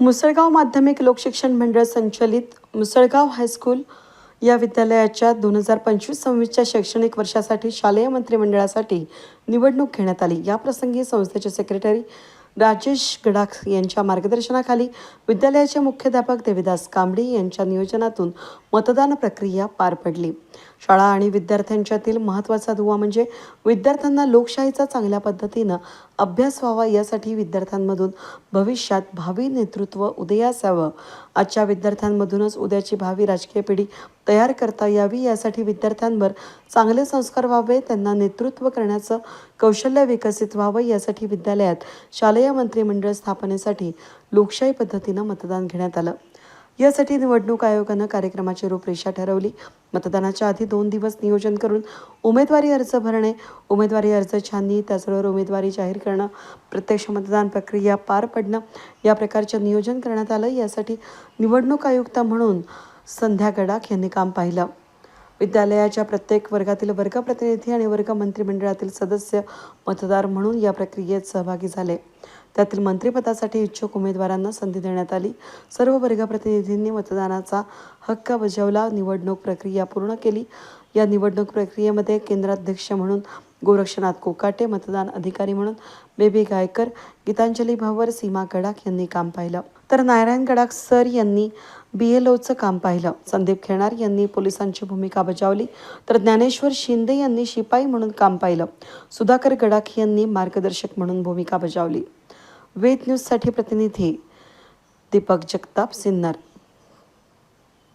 मुसळगाव माध्यमिक लोकशिक्षण मंडळ संचलित मुसळगाव हायस्कूल या विद्यालयाच्या दोन हजार पंचवीस सव्वीसच्या शैक्षणिक वर्षासाठी शालेय मंत्रिमंडळासाठी निवडणूक घेण्यात आली. या प्रसंगी संस्थेचे सेक्रेटरी राजेश गडाख यांच्या मार्गदर्शनाखाली विद्यालयाचे मुख्याध्यापक देविदास कांबडी यांच्या नियोजनातून मतदान प्रक्रिया पार पडली. शाळा आणि विद्यार्थ्यांच्यातील महत्त्वाचा दुवा म्हणजे विद्यार्थ्यांना लोकशाहीचा चांगल्या पद्धतीनं अभ्यास व्हावा यासाठी विद्यार्थ्यांमधून भविष्यात भावी नेतृत्व उदयास यावं आजच्या विद्यार्थ्यांमधूनच उद्याची भावी राजकीय पिढी तयार करता यावी यासाठी विद्यार्थ्यांवर चांगले संस्कार व्हावे त्यांना नेतृत्व करण्याचं कौशल्य विकसित व्हावं यासाठी विद्यालयात शालेय मंत्रिमंडळ स्थापनेसाठी लोकशाही पद्धतीनं मतदान घेण्यात आलं. यासाठी निवडणूक आयोगानं कार्यक्रमाची रूपरेषा ठरवली. मतदानाच्या आधी दोन दिवस नियोजन करून उमेदवारी अर्ज भरणे उमेदवारी अर्ज छाननी त्याचबरोबर उमेदवारी जाहीर करणं प्रत्यक्ष मतदान प्रक्रिया पार पडणं या प्रकारचं नियोजन करण्यात आलं. यासाठी निवडणूक आयुक्त म्हणून संध्या गडाख यांनी काम पाहिलं. विद्यालयाच्या प्रत्येक वर्गातील वर्गप्रतिनिधी आणि वर्ग मंत्रिमंडळातील सदस्य मतदार म्हणून या प्रक्रियेत सहभागी झाले. त्यातील मंत्रिपदासाठी इच्छुक उमेदवारांना संधी देण्यात आली. सर्व वर्गप्रतिनिधींनी मतदानाचा हक्क बजावला. निवडणूक प्रक्रिया पूर्ण केली. या निवडणूक प्रक्रियेमध्ये केंद्राध्यक्ष म्हणून गोरक्षनाथ कोकाटे मतदान अधिकारी म्हणून बेबी गायकर गीतांजली भावर सीमा गडाख यांनी काम पाहिलं. तर नारायण गडाख सर यांनी बी एल ओचं काम पाहिलं. संदीप खेणार यांनी पोलिसांची भूमिका बजावली. तर ज्ञानेश्वर शिंदे यांनी शिपाई म्हणून काम पाहिलं. सुधाकर गडाख यांनी मार्गदर्शक म्हणून भूमिका बजावली. वेद न्यूजसाठी प्रतिनिधी दीपक जगताप सिन्नर.